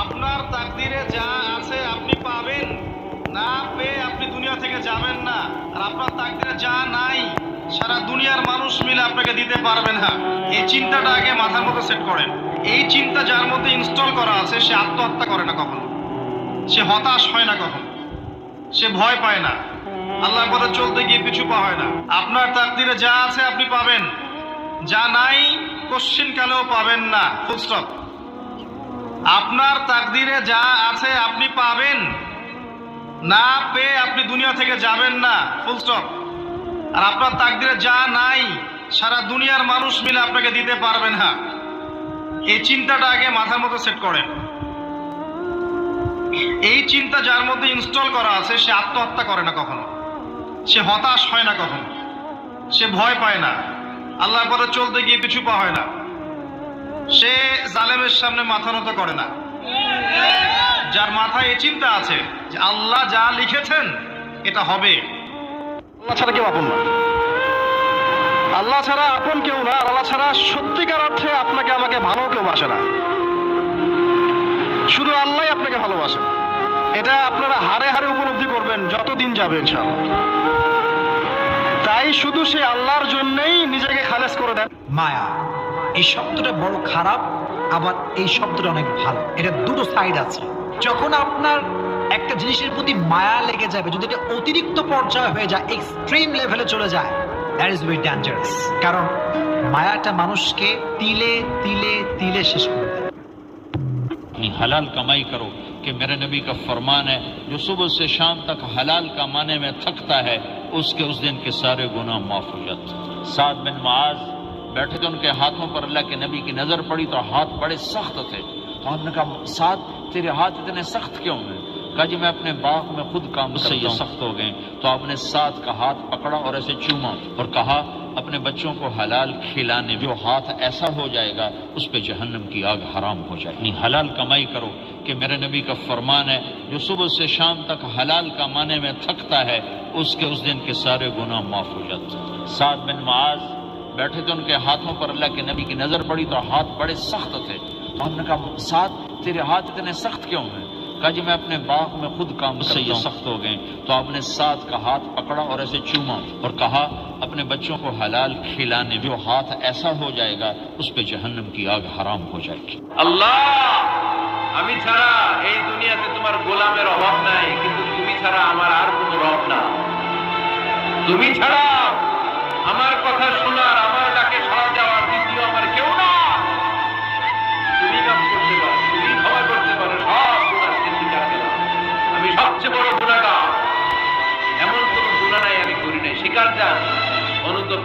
আপনার তাকদিরে যা আছে আপনি পাবেন। না পেয়ে আপনি দুনিয়া থেকে যাবেন না। আর আপনার তাকদিরে যা নাই, সারা দুনিয়ার মানুষ মিলে আপনাকে দিতে পারবে না। এই চিন্তাটা আগে মাথার মধ্যে সেট করেন। এই চিন্তা যার মধ্যে ইনস্টল করা আছে, সে আত্মহত্যা করে না কখনো। সে হতাশ হয় না কখনো। সে ভয় পায় না। আল্লাহর পথে চলতে গিয়ে পিছু পা হয় না। আপনার তাকদিরে যা আছে আপনি পাবেন। যা নাই কোশ্চিন কালেও পাবেন না। ফুল স্টপ আপনার তাকদিরে যা আছে আপনি পাবেন। না পেয়ে আপনি দুনিয়া থেকে যাবেন না ফুল স্টপ আর আপনার তাকদিরে যা নাই, সারা দুনিয়ার মানুষ মিলে আপনাকে দিতে পারবে না। এই চিন্তাটা আগে মাথার মতো সেট করেন। এই চিন্তা যার মধ্যে ইনস্টল করা আছে, সে আত্মহত্যা করে না কখনো। সে হতাশ হয় না কখনো। সে ভয় পায় না। আল্লাহর পরে চলতে গিয়ে পিছু পা হয় না। সে জালেমের সামনে মাথা নত করে না। যার মাথায় এই চিন্তা আছে যে আল্লাহ যা লিখেছেন, এটা হবে। আল্লাহ ছাড়া কেউ আপন না। আল্লাহ ছাড়া আপন কেউ না আল্লাহ ছাড়া সত্যিকার অর্থে আপনাকে, আমাকে ভালো কেউ বাসে না। শুধু আল্লাহ আপনাকে ভালোবাসে। এটা আপনারা হারে হারে উপলব্ধি করবেন, যতদিন যাবে ইনশাআল্লাহ। তাই শুধু সে আল্লাহর জন্যই নিজেকে খালেজ করে দেন। মায়া। এই শব্দটা বড় খারাপ আবার এই শব্দটা অনেক ভালো এটা দুটো সাইড আছে যখন আপনার একটা জিনিসের প্রতি মায়া লেগে যাবে যদি এটা অতিরিক্ত পর্যায়ে হয়ে যায় এক্সট্রিম লেভেলে চলে যায় দ্যাট ইজ ভেরি ডেঞ্জারাস কারণ মায়াটা মানুষকে তিলে তিলে তিলে শেষ করে দেয় अपनी हलाल कमाई करो कि मेरे नबी का फरमान है जो सुबह से शाम तक हलाल कमाने में थकता है उसके उस दिन के सारे गुनाह माफ हो जाते بیٹھے تھے ان کے ہاتھوں پر اللہ کے نبی کی نظر پڑی تو ہاتھ بڑے سخت تھے تو آپ نے کہا ساتھ تیرے ہاتھ اتنے سخت کیوں ہیں؟ کہا جی میں اپنے باغ میں خود کام سے یہ سخت ہو گئے۔ تو آپ نے ساتھ کا ہاتھ پکڑا اور ایسے چوما اور کہا اپنے بچوں کو حلال کھلانے جو ہاتھ ایسا ہو جائے گا اس پہ جہنم کی آگ حرام ہو جائے۔ گی حلال کمائی کرو کہ میرے نبی کا فرمان ہے جو صبح سے شام تک حلال کمانے میں تھکتا ہے اس کے اس دن کے سارے گناہ معاف ہو جاتے ہیں۔ سعد بن معاذ بیٹھے تھے ان کے ہاتھوں پر اللہ کے نبی کی نظر پڑی تو ہاتھ بڑے سخت تھے۔ ہم نے کہا ساتھ تیرے ہاتھ اتنے سخت کیوں ہیں؟ کہا جی میں اپنے باغ میں خود کام کرتا ہوں۔ سخت ہو گئے۔ تو آپ نے ساتھ کا ہاتھ پکڑا اور ایسے چوما اور کہا اپنے بچوں کو حلال کھلانے جو ہاتھ ایسا ہو جائے گا اس پہ جہنم کی آگ حرام ہو جائے گی۔ اللہ! আমি ছাড়া এই দুনিয়াতে তোমার গোলামের অভাব নাই কিন্তু তুমি ছাড়া আমার আর কোনো রব না তুমি ছাড়া আমার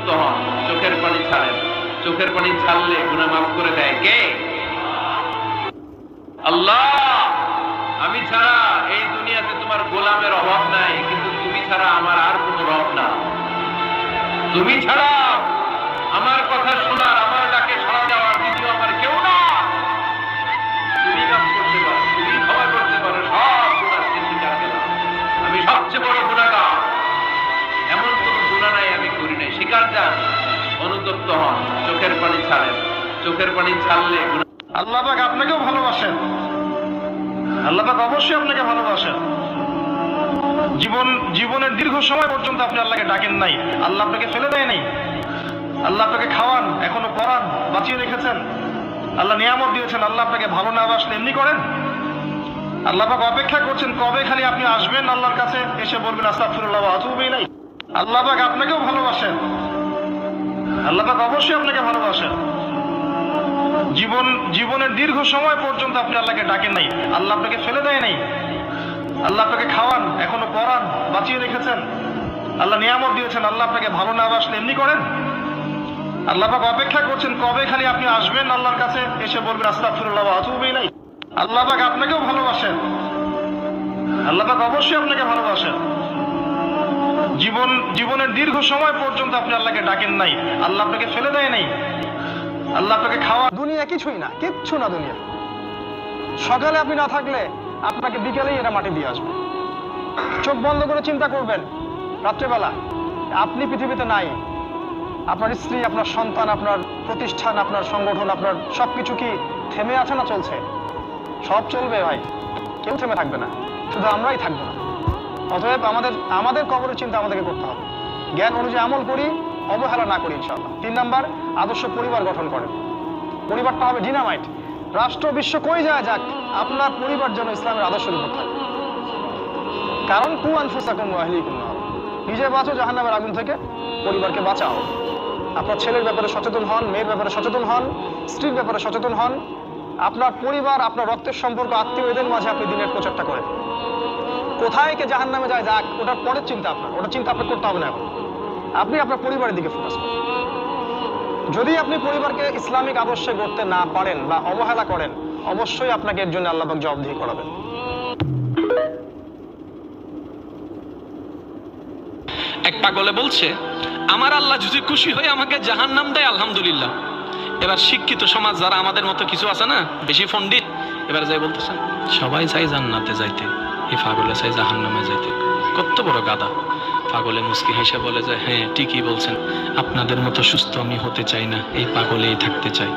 হন। চোখের পানি ছাড়েন। চোখের পানি ছাড়লে গুণা মাফ করে দেয় কে? আল্লাহ! আমি ছাড়া এই দুনিয়াতে তোমার গোলামের অভাব নাই, কিন্তু তুমি ছাড়া আমার আর কোনো রব না। তুমি ছাড়া নাই অনুতপ্ত হন, চোখের পানি ছাড়েন। চোখের পানি ছাড়লে গুনাহ আল্লাহ পাক আপনাকেও ভালোবাসেন। আল্লাহ পাক অবশ্যই আপনাকে ভালোবাসেন। জীবন, জীবনের দীর্ঘ সময় পর্যন্ত আপনি আল্লাহকে ডাকেন নাই। আল্লাহ আপনাকে ফেলে দেয় নাই। আল্লাহ আপনাকে খাওয়ান, এখনও পড়ান, বাঁচিয়ে রেখেছেন। আল্লাহ নিয়ামত দিয়েছেন, আল্লাহ আপনাকে ভালো না বাসলে এমনি করেন। আল্লাহ পাক অপেক্ষা করছেন, কবে খালি আপনি আসবেন আল্লাহর কাছে? এসে বলবেন, আস্তাগফিরুল্লাহ ওয়া আতুবু ইলাইহি। আল্লাহ পাক আপনাকেও ভালোবাসেন। আল্লাহ পাক অবশ্যই আপনাকে ভালোবাসেন। জীবন, জীবনের দীর্ঘ সময় পর্যন্ত আপনি আল্লাহকে ডাকেন নাই। আল্লাহ আপনাকে ফেলে দেয় নাই। আল্লাহ আপনাকে খাওয়ান, এখনও পড়ান বাঁচিয়ে রেখেছেন। আল্লাহ নিয়ামত দিয়েছেন, আল্লাহ আপনাকে ভালো না বাসলে এমনি করেন। আল্লাহ পাক অপেক্ষা করছেন, কবে খালি আপনি আসবেন আল্লাহর কাছে? এসে বলবেন, আস্তাগফিরুল্লাহ ওয়া আতুবু নাই আল্লাহ পাক আপনাকেও ভালোবাসেন। আল্লাহ পাক অবশ্যই আপনাকে ভালোবাসেন। জীবন, জীবনের দীর্ঘ সময় পর্যন্ত আপনি আল্লাহকে ডাকেন নাই। আল্লাহ আপনাকে ফেলে দেয় নাই। আল্লাহ আপনাকে খাওয়া দুনিয়া কিছুই না, কিচ্ছু না দুনিয়া। সকালে আপনি না থাকলে আপনাকে বিকেলেই এরা মাটি দিয়ে আসবে। চোখ বন্ধ করে চিন্তা করবেন, রাত্রেবেলা। আপনি পৃথিবীতে নাই। আপনার স্ত্রী, আপনার সন্তান, আপনার প্রতিষ্ঠান, আপনার সংগঠন, আপনার সবকিছু কি থেমে আছে না চলছে? সব চলবে ভাই। কেউ থেমে থাকবে না। শুধু আমরাই থাকব না। অতএব আমাদের আমাদের কবরের চিন্তা আমাদেরকে করতে হবে। জ্ঞান অনুযায়ী আমল করি, অবহেলা না করি, ইনশাআল্লাহ। তিন নাম্বার, আদর্শ পরিবার গঠন করেন। পরিবারটা হবে ডিনামাইট রাষ্ট্র, বিশ্ব কই যায় যাক, আপনার পরিবার যেন ইসলামের আদর্শের উপর থাকে। কারণ, কু আনফুসাকুম ওয়াহলিকুম নার। নিজে বাঁচো জাহান্নামের আগুন থেকে, পরিবারকে বাঁচাও। আপনার ছেলের ব্যাপারে সচেতন হন, মেয়ের ব্যাপারে সচেতন হন, স্ত্রীর ব্যাপারে সচেতন হন। আপনার পরিবার, আপনার রক্তের সম্পর্ক, আত্মীয় এদের মাঝে আপনি দিনের প্রচারটা করেন। কোথায় কে জাহান নামে যায়, যাক, ওটার পরের চিন্তা আপনার। ওটা চিন্তা আপনার করতে হবে না এখন। আপনি আপনার পরিবারের দিকে ফোকাস করুন। যদি আপনি পরিবারকে ইসলামিক আদর্শে গড়তে না পারেন বা অবহেলা করেন, অবশ্যই আপনাকে এর জন্য আল্লাহবাক জবাবদিহি করাবেন। এক পাগলে বলছে, আমার আল্লাহ যদি খুশি হয়ে আমাকে জাহান নাম দেয়, আলহামদুলিল্লাহ। এবার শিক্ষিত সমাজ যারা আমাদের মতো কিছু আছে না, বেশি পণ্ডিত এবার যাই বলতেছে সবাই চাই জান্নাতে যাইতে। এই পাগলে চাই জাহান নামে যাইতে। কত বড় গাদা পাগলে মুস্কি হেসে বলে যে হ্যাঁ ঠিকই বলছেন। আপনাদের মতো সুস্থ আমি হতে চাই না, এই পাগলেই থাকতে চাই।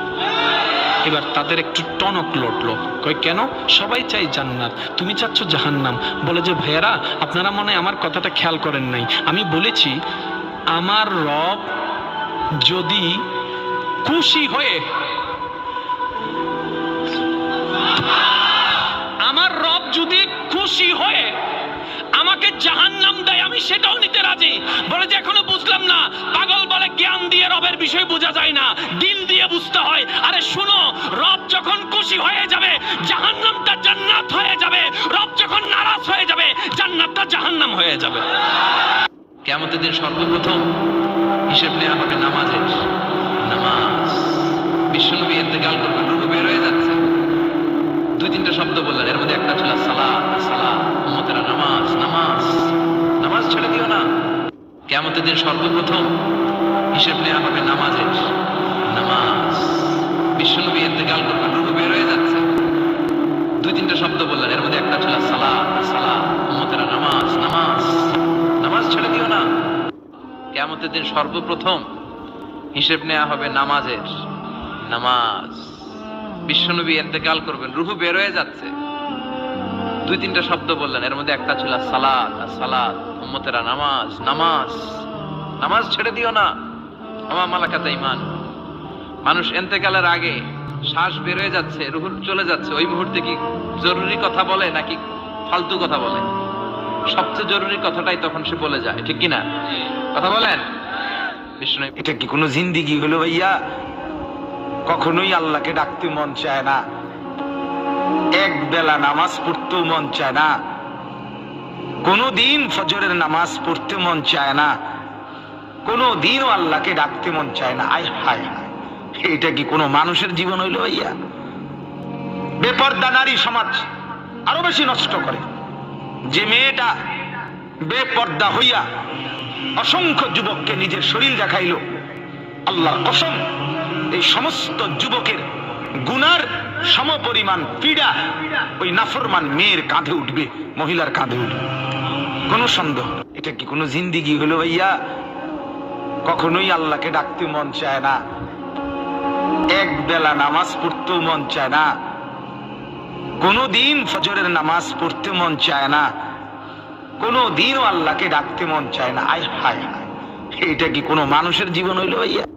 এবার তাদের একটু টনক লটলো। কই কেন? সবাই চাই জান্নাত। তুমি চাচ্ছ জাহান্নাম। বলে যে, ভাইয়ারা, আপনারা মনে আমার কথাটা খেয়াল করেন নাই। আমি বলেছি, আমার রব যদি খুশি হয়ে দিয়ে বোঝা যায় না। দিল দিয়ে বুঝতে হয়, আরে শুনো, রব যখন খুশি হয়ে যাবে, জাহান্নামটা জান্নাত হয়ে যাবে। রব যখন নারাজ হয়ে যাবে, জান্নাতটা জাহান্নাম হয়ে যাবে। কেমতের দিন সর্বপ্রথম হিসেব নেওয়া হবে নামাজের। নামাজ। বিশ্বনবী ইন্তেকাল করবেন রুহু বের হয়ে যাচ্ছে। দুই তিনটা শব্দ বললেন, এর মধ্যে একটা ছিল সালাত সালাত উম্মতেরা নামাজ নামাজ নামাজ ছেড়ে দিও না কেমতের দিন সর্বপ্রথম হিসেব নেওয়া হবে নামাজের। নামাজ। বিশ্বনবী ইন্তেকাল করবেন রুহু বের হয়ে যাচ্ছে। দুই তিনটা শব্দ বললেন, এর মধ্যে একটা ছিল সালাত সালাত, উম্মতেরা নামাজ নামাজ। নামাজ ছেড়ে দিও না। কেমতের দিন সর্বপ্রথম হিসেব নেওয়া হবে নামাজের। নামাজ। বিশ্বনবী এতেকাল করবেন রুহু বের হয়ে যাচ্ছে। দুই তিনটা শব্দ বললেন। এর মধ্যে একটা ছিল সালাদ সালাদ উম্মতেরা নামাজ নামাজ। নামাজ ছেড়ে দিও না। আমার মালাকাতা ইমান মানুষ এন্তেকালের আগে শ্বাস বের হয়ে যাচ্ছে, রুহু চলে যাচ্ছে। ওই মুহূর্তে কি জরুরি কথা বলে, নাকি ফালতু কথা বলে? সবচেয়ে জরুরি কথাটাই তখন সে বলে যায়। ঠিক কিনা কথা বলেন? বিষ্ণু, এটা কি কোনো জিন্দিগি হলো ভাইয়া? কখনোই আল্লাহকে ডাকতে মন চায় না। এক বেলা নামাজ পড়তেও মন চায় না। কোনো দিন ফজরের নামাজ পড়তে মন চায় না। কোনো আল্লাহকে ডাকতে মন চায় না। আয় হায় হায়, এটা কি কোনো মানুষের জীবন হইল ভাইয়া? বেপর্দা নারী সমাজ আরও বেশি নষ্ট করে। যে মেয়েটা বেপর্দা হইয়া অসংখ্য যুবককে নিজের শরীর দেখাইল, আল্লাহর কসম, এই সমস্ত যুবকের গুনার সমপরিমাণ পীড়া ওই নাফরমান মেয়ের কাঁধে উঠবে, মহিলার কাঁধে উঠবে। কোনো সন্দেহ? এটা কি কোনো জিন্দিগি হলো ভাইয়া? কখনোই আল্লাহকে ডাকতে মন চায় না। এক বেলা নামাজ পড়তেও মন চায় না। কোনো দিন ফজরের নামাজ পড়তে মন চায় না। কোনো দিনও আল্লাহকে ডাকতে মন চায় না। আয় হায়। এটা কি কোনো মানুষের জীবন হইল ভাইয়া?